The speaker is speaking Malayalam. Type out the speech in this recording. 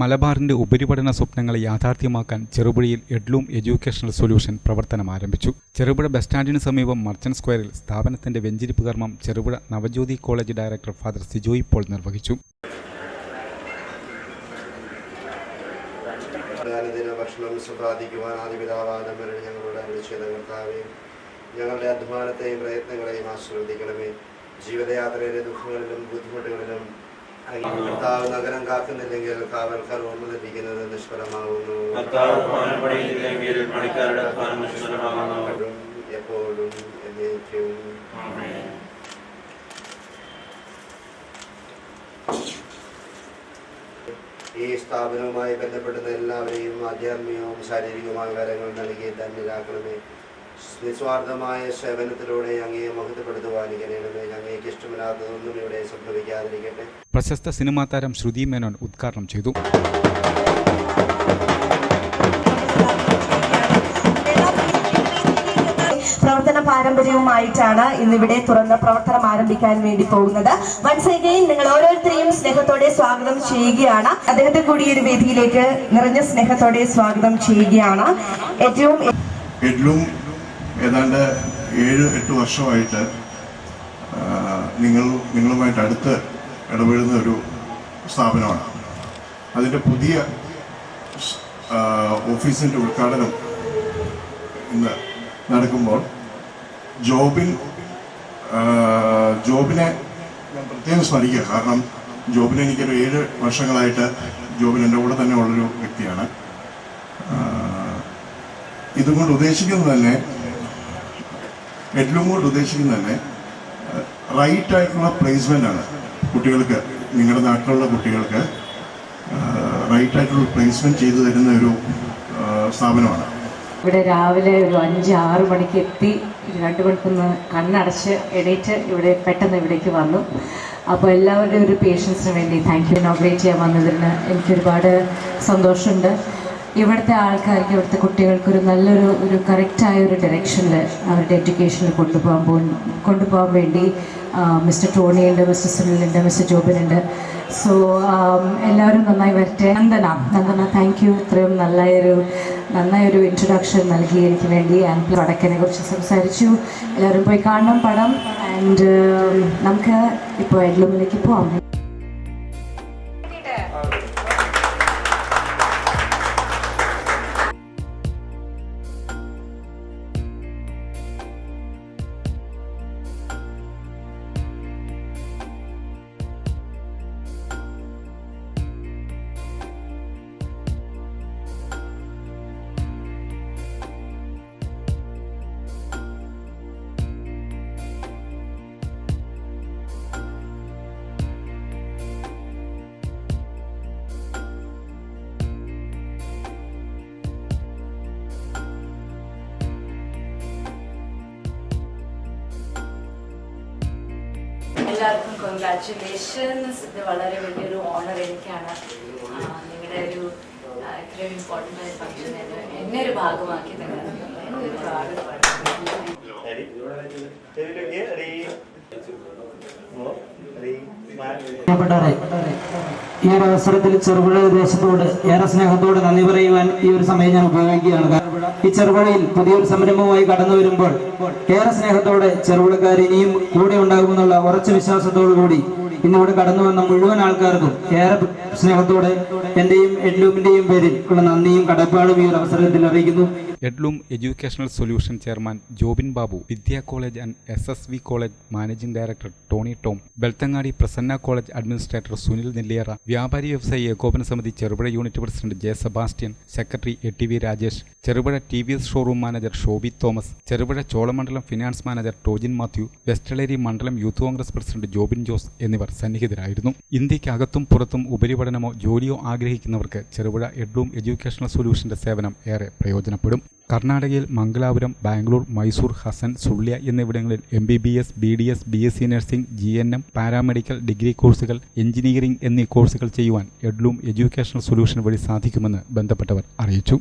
മലബാറിന്റെ ഉപരിപഠന സ്വപ്നങ്ങളെ യാഥാർത്ഥ്യമാക്കാൻ ചെറുപുഴയിൽ എഡ്ലൂം എഡ്യൂക്കേഷണൽ സൊല്യൂഷൻ പ്രവർത്തനം ആരംഭിച്ചു. ചെറുപുഴ ബസ് സ്റ്റാൻഡിന് സമീപം മർച്ചന്റ് സ്ക്വയറിൽ സ്ഥാപനത്തിന്റെ വെഞ്ചിരിപ്പ് കർമ്മം Cherupuzha Navajyothi college director father Sijoy Paul നിർവഹിച്ചു. ഞങ്ങളുടെ അധ്വാനത്തെയും പ്രയത്നങ്ങളെയും ജീവിതയാത്രയിലെ ദുഃഖങ്ങളിലും ബുദ്ധിമുട്ടുകളിലും കർത്താവ് നഗരം കാക്കുന്നില്ലെങ്കിൽ കാവൽക്കാർ ഓർമ്മ ലഭിക്കുന്നത് നിഷ്ഫലമാകുന്നു. എപ്പോഴും എന്നേക്കും. ഈ സ്ഥാപനവുമായി ബന്ധപ്പെടുന്ന എല്ലാവരെയും ആധ്യാത്മികവും ശാരീരികവുമായ കാര്യങ്ങൾ നൽകി ധന്യരാക്കണമേ. നിസ്വാർത്ഥമായ സേവനത്തിലൂടെ അങ്ങയെ മഹത്വപ്പെടുത്തുവാൻ ഇങ്ങനെയുമേ ഇഷ്ടമില്ലാത്തതൊന്നും ഇവിടെ സംഭവിക്കാതിരിക്കട്ടെ. പ്രശസ്ത സിനിമാ താരം ശ്രുതി മേനോൻ ഉദ്ഘാടനം ചെയ്തു. പ്രവർത്തന പാരമ്പര്യവുമായിട്ടാണ് ഇന്നിവിടെ തുറന്ന പ്രവർത്തനം ആരംഭിക്കാൻ വേണ്ടി പോകുന്നത്. വൺസ് അഗൈൻ നിങ്ങൾ ഓരോരുത്തരെയും സ്നേഹത്തോടെ സ്വാഗതം ചെയ്യുകയാണ്. അദ്ദേഹത്തെ കൂടി ഒരു വേദിയിലേക്ക് നിറഞ്ഞ സ്നേഹത്തോടെ സ്വാഗതം ചെയ്യുകയാണ്. ഏറ്റവും ഏറ്റവും ഏതാണ്ട് ഏഴ് എട്ട് വർഷമായിട്ട് നിങ്ങൾ നിങ്ങളുമായിട്ട് അടുത്ത് ഇടപെടുന്ന ഒരു സ്ഥാപനമാണ്. അതിന്റെ പുതിയ ഓഫീസിന്റെ ഉദ്ഘാടനം ഇന്ന് നടക്കുമ്പോൾ ജോബിൻ ജോബിനെ ഞാൻ പ്രത്യേകം സ്മരിക്കുക. കാരണം ജോബിന് എനിക്കൊരു ഏഴ് വർഷങ്ങളായിട്ട് ജോബിൻ എന്റെ കൂടെ തന്നെ ഉള്ളൊരു വ്യക്തിയാണ്. ഇതുകൊണ്ട് ഉദ്ദേശിക്കുന്നത് തന്നെ എഡ്ലും കൊണ്ട് ഉദ്ദേശിക്കുന്നത് തന്നെ റൈറ്റ് ആയിട്ടുള്ള പ്ലേസ്മെന്റ് ആണ്. കുട്ടികൾക്ക് നിങ്ങളുടെ നാട്ടിലുള്ള കുട്ടികൾക്ക് റൈറ്റ് ആയിട്ടുള്ള പ്ലേസ്മെന്റ് ചെയ്തു തരുന്ന ഒരു സ്ഥാപനമാണ്. ഇവിടെ രാവിലെ ഒരു അഞ്ച് ആറ് മണിക്ക് എത്തി രണ്ട് മണിക്കൊന്ന് കണ്ണടച്ച് എണീറ്റ് ഇവിടെ പെട്ടെന്ന് ഇവിടേക്ക് വന്നു. അപ്പോൾ എല്ലാവരുടെയും ഒരു പേഷ്യൻസിന് വേണ്ടി താങ്ക് യു ഇനോഗ്രേറ്റ് ചെയ്യാൻ വന്നതിന് എനിക്കൊരുപാട് സന്തോഷമുണ്ട്. ഇവിടുത്തെ ആൾക്കാർക്ക് ഇവിടുത്തെ കുട്ടികൾക്ക് ഒരു നല്ലൊരു ഒരു കറക്റ്റായ ഒരു ഡയറക്ഷനിൽ അവരുടെ എഡ്യൂക്കേഷനിൽ കൊണ്ടുപോകാൻ പോ കൊണ്ടുപോകാൻ വേണ്ടി മിസ്റ്റർ ടോണിയുണ്ട് മിസ്റ്റർ സുനിലുണ്ട് മിസ്റ്റർ ജോബിനുണ്ട് സോ എല്ലാവരും നന്നായി വരട്ടെ. നന്ദന. നന്ദന താങ്ക് യു ഇത്രയും നല്ലൊരു നന്നായൊരു ഇൻട്രൊഡക്ഷൻ നൽകി എനിക്ക് വേണ്ടി. ആൻഡ് വടക്കനെ കുറിച്ച് സംസാരിച്ചു. എല്ലാവരും പോയി കാണണം പടം. ആൻഡ് നമുക്ക് ഇപ്പോൾ എഡ്ലൂമിലേക്ക് പോവാം. എല്ലാവർക്കും കൺഗ്രാറ്റുലേഷൻസ് ഇത് വളരെ വലിയൊരു ഓണർ എനിക്കാണ്. നിങ്ങളുടെ ഒരു ഇത്രയും ഇമ്പോർട്ടന്റ് ആയ ഫംഗ്ഷൻ എന്നെ ഒരു ഭാഗമാക്കി തന്നെ ഒരുപാട് ഈ ഒരു അവസരത്തിൽ ചെറുപുഴ ദേശത്തോട് ഏറെ സ്നേഹത്തോട് നന്ദി പറയുവാൻ ഈ ഒരു സമയം ഞാൻ ഉപയോഗിക്കുകയാണ്. ഈ ചെറുപുഴയിൽ പുതിയൊരു സംരംഭവുമായി കടന്നു വരുമ്പോൾ ഏറെ സ്നേഹത്തോടെ ചെറുപുഴക്കാർ ഇനിയും കൂടെ ഉണ്ടാകുമെന്നുള്ള ഉറച്ച വിശ്വാസത്തോടു കൂടി ഇന്നിവിടെ കടന്നു വന്ന മുഴുവൻ ആൾക്കാർക്കും ഏറെ സ്നേഹത്തോടെ എന്റെയും എഡ്ലൂമിന്റെയും പേരിൽ ഉള്ള നന്ദിയും കടപ്പാടും ഈ ഒരു അവസരത്തിൽ അറിയിക്കുന്നു. Edloom educational solution chairman Jobin Babu Vidya college and S S V college managing director Tony Tom Belthangady Prasanna college administrator Sunil Nelliyara വ്യാപാരി വ്യവസായി ഏകോപന സമിതി Cherupuzha unit president J Sebastian secretary A T V Rajesh Cherupuzha T V S showroom manager Shobi Thomas Cherupuzha Cholamandalam finance manager Tojin Mathew West Eleri മണ്ഡലം യൂത്ത് കോൺഗ്രസ് പ്രസിഡന്റ് ജോബിൻ ജോസ് എന്നിവർ സന്നിഹിതരായിരുന്നു. ഇന്ത്യക്കകത്തും പുറത്തും ഉപരിപഠനമോ ജോലിയോ ആഗ്രഹിക്കുന്നവർക്ക് ചെറുപുഴ എഡ്ലൂം എഡ്യൂക്കേഷണൽ സൊല്യൂഷന്റെ സേവനം ഏറെ പ്രയോജനപ്പെടും. കർണാടകയിൽ മംഗലാപുരം ബാംഗ്ലൂർ മൈസൂർ ഹസൻ സുള്ളിയ എന്നിവിടങ്ങളിൽ M B B S B D S B S C nursing G N M paramedical degree കോഴ്സുകൾ എഞ്ചിനീയറിംഗ് എന്നീ കോഴ്സുകൾ ചെയ്യുവാൻ എഡ്ലൂം എഡ്യൂക്കേഷണൽ സൊല്യൂഷൻ വഴി സാധിക്കുമെന്ന് ബന്ധപ്പെട്ടവർ അറിയിച്ചു.